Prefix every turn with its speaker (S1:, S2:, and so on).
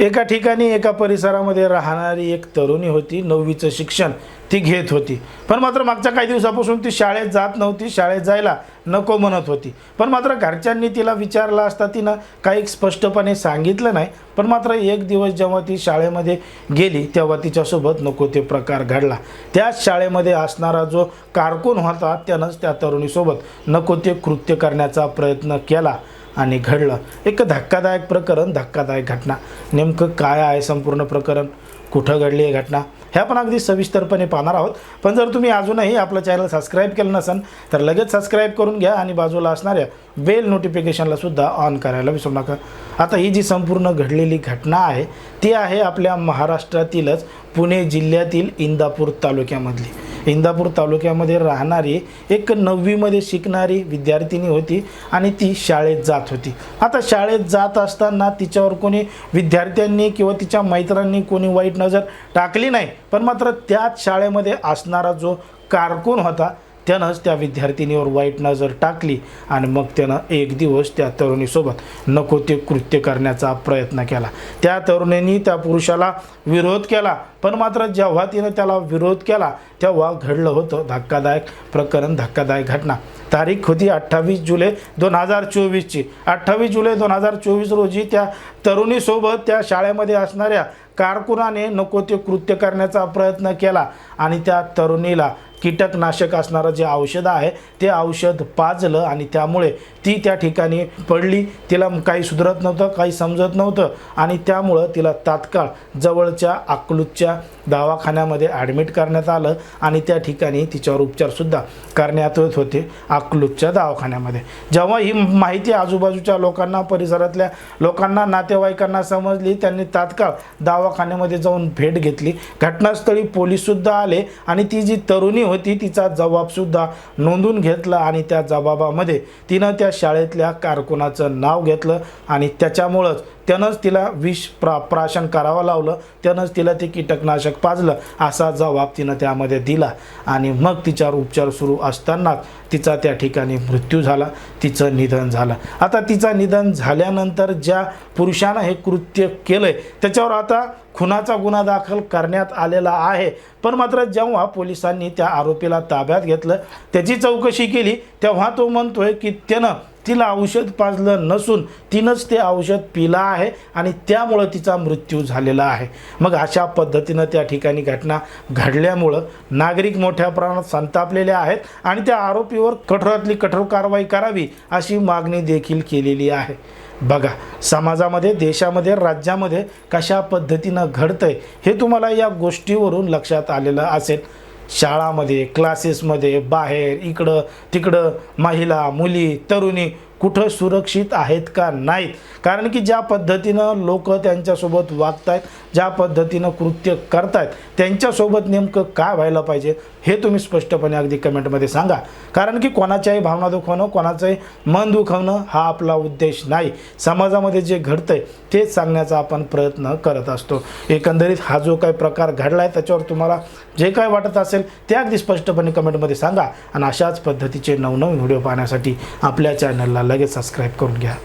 S1: एका ठिकाणी एका परिसरामध्ये राहणारी एक तरुणी होती. नववीचं शिक्षण ती घेत होती. पण मात्र मागच्या काही दिवसापासून ती शाळेत जात नव्हती. शाळेत जायला नको म्हणत होती. पण मात्र घरच्यांनी तिला विचारला असता तिनं काही स्पष्टपणे सांगितलं नाही. पण मात्र एक दिवस जेव्हा ती शाळेमध्ये गेली तेव्हा तिच्यासोबत नको ते प्रकार घडला. त्याच शाळेमध्ये असणारा जो कारकून होता त्यानंच त्या तरुणीसोबत नको ते कृत्य करण्याचा प्रयत्न केला. आणि घडलं. एक धक्कादायक प्रकरण धक्कादायक घटना. नेमकं काय आहे संपूर्ण प्रकरण? कुठं घडली आहे घटना? ह्या पण अगदी सविस्तरपणे पाहणार आहोत. पण जर तुम्ही अजूनही आपलं चॅनल सबस्क्राईब केलं नसेल तर लगेच सबस्क्राईब करून घ्या आणि बाजूला असणाऱ्या बेल नोटिफिकेशनला सुद्धा ऑन करायला विसरू नका. आता ही जी संपूर्ण घडलेली घटना आहे ती आहे आपल्या महाराष्ट्रातीलच पुणे जिल्ह्यातील इंदापूर तालुक्यामधली. इंदापूर तालुक्यामध्ये राहणारी एक नववीमध्ये शिकणारी विद्यार्थिनी होती आणि ती शाळेत जात होती. आता शाळेत जात असताना तिच्यावर कोणी विद्यार्थ्यांनी किंवा तिच्या मैत्रांनी कोणी वाईट नजर टाकली नाही पण मात्र त्याच शाळेमध्ये असणारा जो कारकून होता त्यानंच त्या विद्यार्थिनीवर वाईट नजर टाकली आणि मग त्यानं एक दिवस त्या तरुणीसोबत नको ते कृत्य करण्याचा प्रयत्न केला. त्या तरुणींनी त्या पुरुषाला विरोध केला पण मात्र जेव्हा तिनं त्याला विरोध केला तेव्हा घडलं होतं धक्कादायक प्रकरण धक्कादायक घटना. तारीख होती अठ्ठावीस जुलै दोन हजार चोवीसची. अठ्ठावीस जुलै दोन हजार चोवीस रोजी त्या तरुणीसोबत त्या शाळेमध्ये असणाऱ्या कारकुनाने नको ते कृत्य करण्याचा प्रयत्न केला आणि त्या तरुणीला कीटकनाशक असणारं जे औषध आहे ते औषध पाजलं आणि त्यामुळे ती त्या ठिकाणी पडली. तिला काही सुधरत नव्हतं काही समजत नव्हतं आणि त्यामुळं तिला तात्काळ जवळच्या अकलूजच्या दवाखान्यामध्ये ॲडमिट करण्यात आलं आणि त्या ठिकाणी तिच्यावर उपचारसुद्धा करण्यात येत होते अकलूजच्या दवाखान्यामध्ये. जेव्हा ही माहिती आजूबाजूच्या लोकांना परिसरातल्या लोकांना नातेवाईकांना समजली त्यांनी तात्काळ दवाखान्यामध्ये जाऊन भेट घेतली. घटनास्थळी पोलीससुद्धा आले आणि ती जी तरुणी होती तिचा जबाबसुद्धा नोंदून घेतला आणि त्या जबाबामध्ये तिनं त्या शाळेतल्या कारकुनाचं नाव घेतलं आणि त्याच्यामुळंच त्यानंच तिला विष प्रा प्राशन करावं लावलं. त्यानंच तिला ते कीटकनाशक पाजलं. असा जबाब तिनं त्यामध्ये दिला. आणि मग तिच्यावर उपचार सुरू असतानाच तिचा त्या ठिकाणी मृत्यू झाला. तिचं निधन झालं. आता तिचं निधन झाल्यानंतर ज्या पुरुषानं हे कृत्य केलं आहे त्याच्यावर आता खुनाचा गुन्हा दाखल करण्यात आलेला आहे. पण मात्र जेव्हा पोलिसांनी त्या आरोपीला ताब्यात घेतलं त्याची चौकशी केली तेव्हा तो म्हणतोय की त्यानं तिला औषध पाजलं नसून तिनंच ते औषध पिलं आहे आणि त्यामुळं तिचा मृत्यू झालेला आहे. मग अशा पद्धतीनं त्या ठिकाणी घटना घडल्यामुळं नागरिक मोठ्या प्रमाणात संतापलेले आहेत आणि त्या आरोपीवर कठोरातली कठोर कारवाई करावी अशी मागणी देखील केलेली आहे. बघा समाजामध्ये देशामध्ये राज्यामध्ये कशा पद्धतीनं घडतंय हे तुम्हाला या गोष्टीवरून लक्षात आलेलं असेल. शाळामध्ये क्लासेसमध्ये बाहेर इकडं तिकडं महिला मुली तरुणी कुठं सुरक्षित आहेत का नाहीत? कारण की ज्या पद्धतीनं लोक त्यांच्यासोबत वागत आहेत ज्या पद्धतीनं कृत्य करतायत त्यांच्यासोबत नेमकं काय व्हायला पाहिजे हे तुम्ही स्पष्टपणे अगदी कमेंटमध्ये सांगा. कारण की कोणाच्याही भावना दुखवणं कोणाचंही मन दुखवणं हा आपला उद्देश नाही. समाजामध्ये जे घडतंय तेच सांगण्याचा आपण प्रयत्न करत असतो. एकंदरीत हा जो काही प्रकार घडला आहे त्याच्यावर तुम्हाला जे काय वाटत असेल ते अगदी स्पष्टपणे कमेंटमध्ये सांगा. आणि अशाच पद्धतीचे नवनवीन व्हिडिओ पाहण्यासाठी आपल्या चॅनलला लगेच सबस्क्राईब करून घ्या.